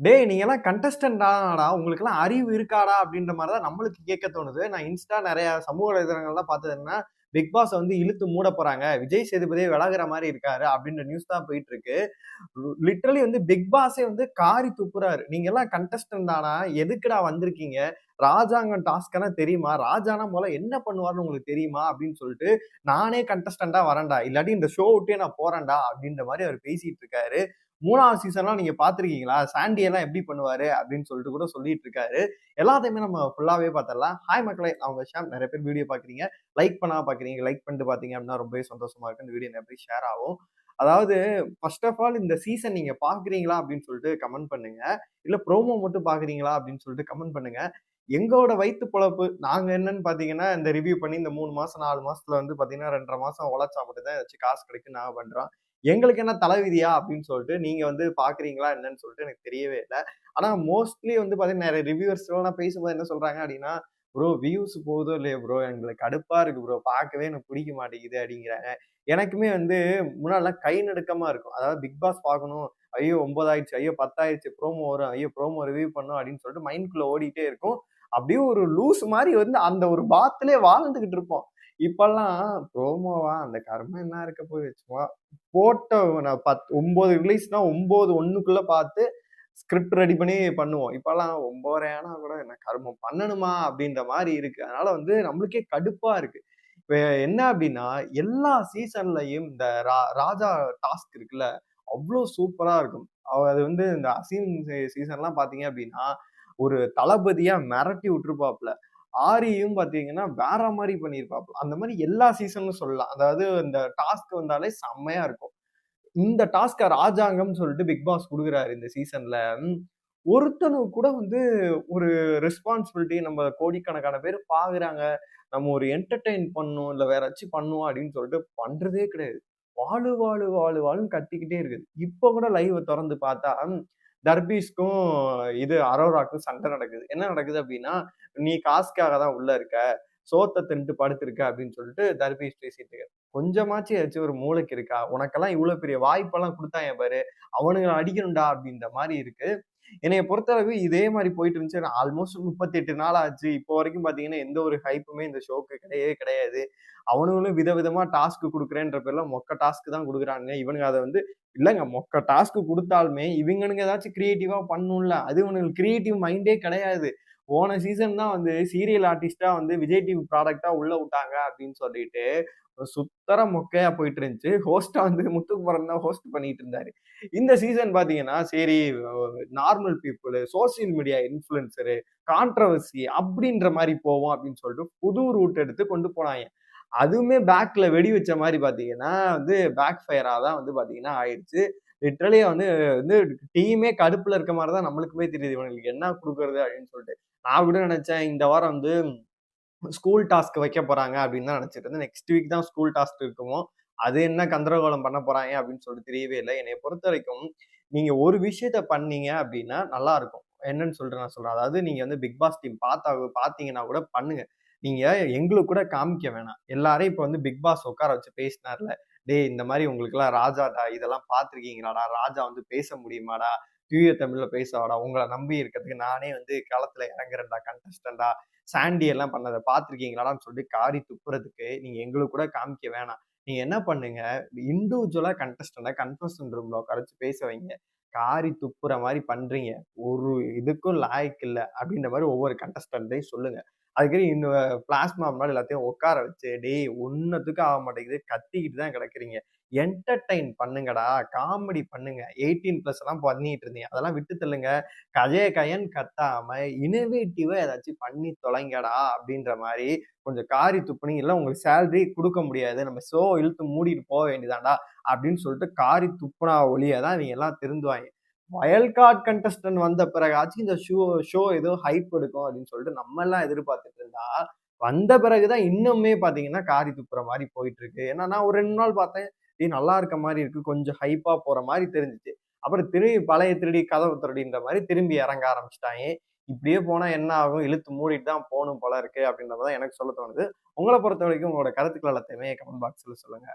டேய் நீங்கள்லாம் கண்டஸ்டன்டாடா உங்களுக்கெல்லாம் அறிவு இருக்காடா அப்படின்ற மாதிரி தான் நம்மளுக்கு கேட்க தோணுது. நான் இன்ஸ்டா நிறைய சமூக வலைதளங்கள்லாம் பார்த்தது என்ன பிக் பாஸ் வந்து இழுத்து மூட போறாங்க. விஜய் சேதுபதியே விலகுற மாதிரி இருக்காரு அப்படின்ற நியூஸ் தான் போயிட்டு இருக்கு லிட்ரலி வந்து பிக் பாஸே வந்து காரி துப்புறாரு. நீங்க எல்லாம் கண்டஸ்டன்ட் தானா எதுக்குடா வந்திருக்கீங்க? ராஜாங்கம் டாஸ்க்கெல்லாம் தெரியுமா? ராஜானா போல என்ன பண்ணுவார்னு உங்களுக்கு தெரியுமா? அப்படின்னு சொல்லிட்டு நானே கண்டஸ்டண்டா வரேன்டா. இல்லாட்டி இந்த ஷோ விட்டே நான் போறேன்டா அப்படின்ற மாதிரி அவர் பேசிட்டு இருக்காரு. மூணாவது சீசன்லாம் நீங்க பாத்திருக்கீங்களா சாண்டி எல்லாம் எப்படி பண்ணுவாரு? அப்படின்னு சொல்லிட்டு கூட சொல்லிட்டு இருக்காரு. எல்லாத்தையுமே நம்ம ஃபுல்லாவே பார்த்தரலாம் ஹாய் மக்களை அவங்க ஷாம். நிறைய பேர் வீடியோ பாக்குறீங்க லைக் பண்ணா பாக்குறீங்க லைக் பண்ணிட்டு பாத்தீங்க அப்படின்னா ரொம்பவே சந்தோஷமா இருக்கு. இந்த வீடியோ நிறைய ஷேர் ஆகும். அதாவது ஃபர்ஸ்ட் ஆஃப் ஆல் இந்த சீசன் நீங்க பாக்குறீங்களா அப்படின்னு சொல்லிட்டு கமெண்ட் பண்ணுங்க. இல்ல ப்ரோமோ மட்டும் பாக்குறீங்களா அப்படின்னு சொல்லிட்டு கமெண்ட் பண்ணுங்க. எங்களோட வயிற்று பொழப்பு நாங்க என்னன்னு பாத்தீங்கன்னா இந்த ரிவ்யூ பண்ணி இந்த மூணு மாசம் நாலு மாசத்துல வந்து பாத்தீங்கன்னா ரெண்டரை மாசம் உழைச்சா மட்டும் தான் ஏதாச்சும் காசு கிடைக்கும் நாங்க பண்றோம். எங்களுக்கு என்ன தலைவிதியா அப்படின்னு சொல்லிட்டு நீங்க வந்து பாக்குறீங்களா என்னன்னு சொல்லிட்டு எனக்கு தெரியவே இல்லை. ஆனா மோஸ்ட்லி வந்து பாத்தீங்கன்னா நிறைய ரிவ்யூவர்ஸ் எல்லாம் பேசும்போது என்ன சொல்றாங்க அப்படின்னா ப்ரோ வியூஸ் போதோ இல்லையோ ப்ரோ எங்களுக்கு கடுப்பாக இருக்கு ப்ரோ பார்க்கவே எனக்கு பிடிக்க மாட்டேங்குது அப்படிங்கிறாங்க. எனக்குமே வந்து முன்னாடிலாம் கை நடுக்கமாக இருக்கும். அதாவது பிக் பாஸ் பார்க்கணும் ஐயோ ஒன்பதாயிடுச்சு ஐயோ பத்தாயிடுச்சு ப்ரோமோ வரும் ஐயோ ப்ரோமோ ரிவ்யூ பண்ணும் அப்படின்னு சொல்லிட்டு மைண்ட்குள்ளே ஓடிட்டே இருக்கும். அப்படியே ஒரு லூஸ் மாதிரி வந்து அந்த ஒரு பாத்திலே வாழ்ந்துக்கிட்டு இருப்போம். இப்பெல்லாம் ப்ரோமோவா? அந்த கர்மம் என்ன இருக்க போய் வச்சுமா போட்ட நான் பத் ஒன்பது ரிலீஸ்னா ஒன்பது ஒண்ணுக்குள்ள பார்த்து ஸ்கிரிப்ட் ரெடி பண்ணி பண்ணுவோம். இப்பெல்லாம் ஒன்பதரை கூட என்ன கர்மம் பண்ணணுமா அப்படின்ற மாதிரி இருக்கு. அதனால வந்து நம்மளுக்கே கடுப்பா இருக்கு. இப்போ என்ன அப்படின்னா எல்லா சீசன்லயும் இந்த ராஜா டாஸ்க் இருக்குல்ல அவ்வளோ சூப்பரா இருக்கும். அது வந்து இந்த அசீம் சீசன்லாம் பார்த்தீங்க அப்படின்னா ஒரு தளபதியா மிரட்டி விட்டுருப்பாப்ல. ஆரியும் பார்த்தீங்கன்னா வேற மாதிரி பண்ணியிருப்பாப்ல அந்த மாதிரி எல்லா சீசனும் சொல்லலாம். அதாவது இந்த டாஸ்க் வந்தாலே செம்மையா இருக்கும். இந்த டாஸ்கை ராஜாங்கம் சொல்லிட்டு பிக் பாஸ் கொடுக்குறாரு இந்த சீசன்ல ஒருத்தனும் கூட வந்து ஒரு ரெஸ்பான்சிபிலிட்டி நம்ம கோடிக்கணக்கான பேர் பாக்குறாங்க. நம்ம ஒரு என்டர்டெயின் பண்ணும் இல்லை வேற ஏதாச்சும் பண்ணுவோம் அப்படின்னு சொல்லிட்டு பண்றதே கிடையாது. வாழு வாழு வாழு வாழும் கத்திக்கிட்டே இருக்குது. இப்போ கூட லைவை திறந்து பார்த்தா தர்பீஸ்க்கும் இது அரோராக்கும் சண்டை நடக்குது. என்ன நடக்குது அப்படின்னா நீ காசுக்காக தான் உள்ள இருக்க சோத்தை தின்ட்டு படுத்திருக்க அப்படின்னு சொல்லிட்டு தர்பீஸ் பேசிட்டு கொஞ்சமாச்சு கொஞ்சமாச்சும் ஏதாச்சும் ஒரு மூளைக்கு இருக்கா? உனக்கெல்லாம் இவ்வளவு பெரிய வாய்ப்பெல்லாம் கொடுத்தாங்க பாரு அவனுங்களை அடிக்கணும்டா அப்படின்ற மாதிரி இருக்கு. என்னைய பொறுத்தளவு இதே மாதிரி போயிட்டு இருந்துச்சு. ஆல்மோஸ்ட் முப்பத்தி எட்டு நாள் ஆச்சு. இப்போ வரைக்கும் பாத்தீங்கன்னா எந்த ஒரு ஹைப்புமே இந்த ஷோக்கு கிடையவே கிடையாது. அவனுங்களும் விதவிதமா டாஸ்க் கொடுக்குறேன்ற பேர்ல மொக்க டாஸ்க் தான் கொடுக்குறாங்க இவனுங்க அதை வந்து இல்லைங்க மொக்க டாஸ்க் கொடுத்தாலுமே இவனுங்க ஏதாச்சும் கிரியேட்டிவா பண்ணும்ல. அது இவனுங்களுக்கு கிரியேட்டிவ் மைண்டே கிடையாது. போன சீசன் தான் வந்து சீரியல் ஆர்டிஸ்டா வந்து விஜய் டிவி ப்ராடக்டா உள்ள விட்டாங்க அப்படின்னு சொல்லிட்டு சுத்தர மொக்கையா போயிட்டு இருந்துச்சு. ஹோஸ்டா வந்து முத்துக்குமரன் தான் ஹோஸ்ட் பண்ணிட்டு இருந்தாரு. இந்த சீசன் பாத்தீங்கன்னா சரி normal people social media influencer controversy அப்படின்ற மாதிரி போவோம் அப்படின்னு சொல்லிட்டு புது ரூட் எடுத்து கொண்டு போனாங்க. அதுவுமே பேக்ல வெடி வச்ச மாதிரி பாத்தீங்கன்னா வந்து பேக் ஃபயரா தான் வந்து பாத்தீங்கன்னா ஆயிடுச்சு. லிட்ரலியா வந்து வந்து டீமே கடுப்புல இருக்க மாதிரி தான் நம்மளுக்குமே தெரியுது. இவங்களுக்கு என்ன கொடுக்கறது அப்படின்னு சொல்லிட்டு. நான் கூட நினைச்சேன் இந்த வாரம் வந்து ஸ்கூல் டாஸ்க் வைக்க போறாங்க அப்படின்னு தான் நினைச்சிட்டு இருந்தேன். நெக்ஸ்ட் வீக் தான் ஸ்கூல் டாஸ்க் இருக்குமோ அது என்ன கந்தரகோலம் பண்ண போறாங்க அப்படின்னு சொல்லிட்டு தெரியவே இல்லை. என்னை பொறுத்த வரைக்கும் நீங்க ஒரு விஷயத்த பண்ணீங்க அப்படின்னா நல்லா இருக்கும். என்னன்னு சொல்லிட்டு நான் சொல்றேன். அதாவது நீங்க வந்து பிக் பாஸ் டீம் பார்த்தா பாத்தீங்கன்னா கூட பண்ணுங்க. நீங்க எங்களுக்கு கூட காமிக்க வேணாம். எல்லாரையும் இப்ப வந்து பிக் பாஸ் உட்கார வச்சு பேசினார்ல டே இந்த மாதிரி உங்களுக்கு எல்லாம் ராஜாடா இதெல்லாம் பாத்திருக்கீங்களாடா? ராஜா வந்து பேச முடியுமாடா? தூய தமிழ்ல பேசவாடா? உங்களை நம்பி இருக்கிறதுக்கு நானே வந்து களத்துல இறங்குறேன்டா கண்டஸ்டண்டா சாண்டி எல்லாம் பண்ணதை பார்த்துருக்கீங்களான்னு சொல்லிட்டு காரி துப்புறதுக்கு நீங்கள் எங்களுக்கு கூட காமிக்க வேணாம். நீங்கள் என்ன பண்ணுங்க இண்டிவிஜுவலாக கண்டஸ்டண்டா கன்ஃபர்ஷன் ரூமில் உட்காரச்சு பேச வைங்க. காரி துப்புற மாதிரி பண்றீங்க. ஒரு இதுக்கும் லாய்க்கு இல்லை அப்படின்ற மாதிரி ஒவ்வொரு கண்டஸ்டன்ட்டையும் சொல்லுங்க. அதுக்கே இன்னும் பிளாஸ்மா மாதிரி எல்லாத்தையும் உட்கார வச்சு டேய் ஒன்னத்துக்கு ஆக மாட்டேங்குது. கத்திக்கிட்டு தான் கிடக்குறீங்க. என்டர்டைன் பண்ணுங்கடா. காமெடி பண்ணுங்க. எயிட்டீன் பிளஸ் எல்லாம் பண்ணிட்டு இருந்தீங்க. அதெல்லாம் விட்டு தள்ளுங்க. கஜய கயன் கத்தாம இனோவேட்டிவா ஏதாச்சும் பண்ணி தொலைங்கடா அப்படின்ற மாதிரி கொஞ்சம் காரி துப்புனீங்க. இல்லை உங்களுக்கு சேலரி கொடுக்க முடியாது. நம்ம ஷோ இழுத்து மூடிட்டு போக வேண்டியதாண்டா அப்படின்னு சொல்லிட்டு காரி துப்புனா ஒளியை தான் இவங்க எல்லாம் திருந்துவாங்க. வயல் கார்டு கண்டஸ்டன்ட் வந்த பிறகாச்சும் இந்த ஷோ ஷோ ஏதோ ஹைப் எடுக்கும் அப்படின்னு சொல்லிட்டு நம்ம எல்லாம் எதிர்பார்த்துட்டு இருந்தா வந்த பிறகுதான் இன்னுமே பாத்தீங்கன்னா காரி துப்புற மாதிரி போயிட்டு இருக்கு ஏன்னா நான் ஒரு ரெண்டு நாள் பார்த்தேன் இது நல்லா இருக்க மாதிரி இருக்கு கொஞ்சம் ஹைப்பா போற மாதிரி தெரிஞ்சிச்சு. அப்புறம் திரும்பி பழைய திருடி கதவு திருடின்ற மாதிரி திரும்பி இறங்க ஆரம்பிச்சிட்டாங்க. இப்படியே போனா என்ன ஆகும்? இழுத்து மூடிட்டு தான் போகணும் போல இருக்கு அப்படின்றதான் எனக்கு சொல்ல தோணுது. உங்களை பொறுத்த வரைக்கும் உங்களோட கருத்துக்கள் எல்லாத்தையுமே கமெண்ட் பாக்ஸ்ல சொல்லுங்க.